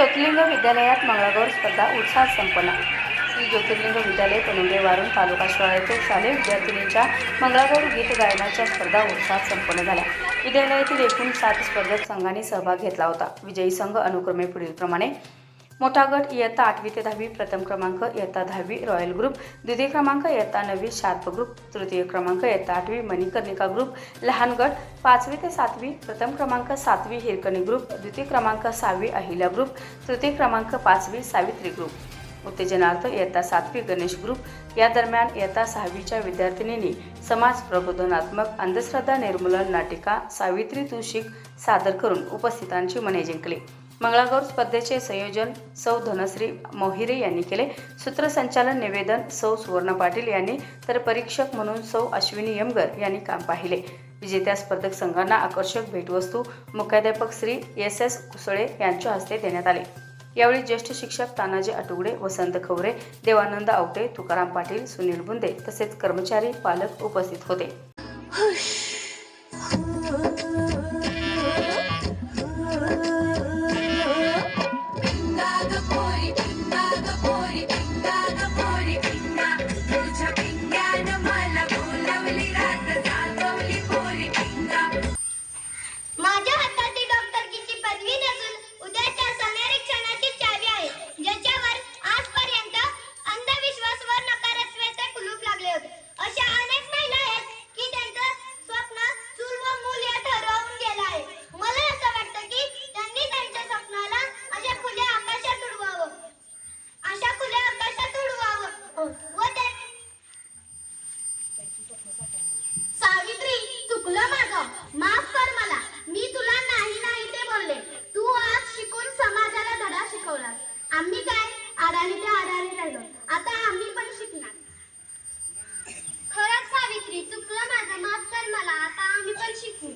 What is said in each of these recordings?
विद्यालयात मंगळागौर स्पर्धा उत्साहात संपन्न. श्री ज्योतिर्लिंग विद्यालय पनुंगे वारून तालुका शाळा येथे शालेय विद्यार्थिनींच्या मंगळागौर गीत गायनाच्या स्पर्धा उत्साहात संपन्न झाल्या. विद्यालयातील एकूण सात स्पर्धक संघांनी सहभाग घेतला होता. विजयी संघ अनुक्रमे पुढीलप्रमाणे मोठा गट इयत्ता आठवी ते दहावी प्रथम क्रमांक इयत्ता दहावी रॉयल ग्रुप. द्वितीय क्रमांक इयत्ता नववी शार्प ग्रुप. तृतीय क्रमांक इयत्ता आठवी मणिकर्णिका ग्रुप. लहान गट पाचवी ते सातवी प्रथम क्रमांक सातवी हिरकणी ग्रुप. द्वितीय क्रमांक सहावी अहिल्या ग्रुप. तृतीय क्रमांक पाचवी सावित्री ग्रुप. उत्तेजनार्थ इयत्ता सातवी गणेश ग्रुप. या दरम्यान इयत्ता सहावीच्या विद्यार्थिनींनी समाज प्रबोधनात्मक अंधश्रद्धा निर्मूलन नाटिका सावित्री तुशिक सादर करून उपस्थितांची मने जिंकली. मंगळागौर स्पर्धेचे संयोजन सौ धनश्री मोहिरे यांनी केले. सूत्रसंचालन निवेदन सौ सुवर्ण पाटील यांनी तर परीक्षक म्हणून सौ अश्विनी यमगर यांनी काम पाहिले. विजेत्या स्पर्धक संघांना आकर्षक भेटवस्तू मुख्याध्यापक श्री एस एस कुसळे यांच्या हस्ते देण्यात आले. यावेळी ज्येष्ठ शिक्षक तानाजी आटुगडे वसंत खवरे देवानंद आवटे तुकाराम पाटील सुनील बुंदे तसेच कर्मचारी पालक उपस्थित होते. माफ कर मला. मी तुला नाही नाही ते बोलले. तू आज शिकून समाजाला धडा शिकवलास. आम्ही काय? आडाणी ते आडाणी राहिलो. आता आम्ही पण शिकणार. खरंच सावित्री चुकलं माझं. माफ कर मला. आता आम्ही पण शिकू.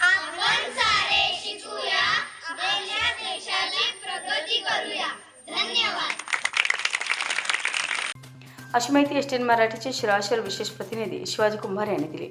आपण सारे शिकूया. आपल्या देशाची प्रगती करूया. धन्यवाद. अशी माहिती एस टी मराठीचे शिराशर विशेष प्रतिनिधी शिवाजी कुंभार यांनी दिली.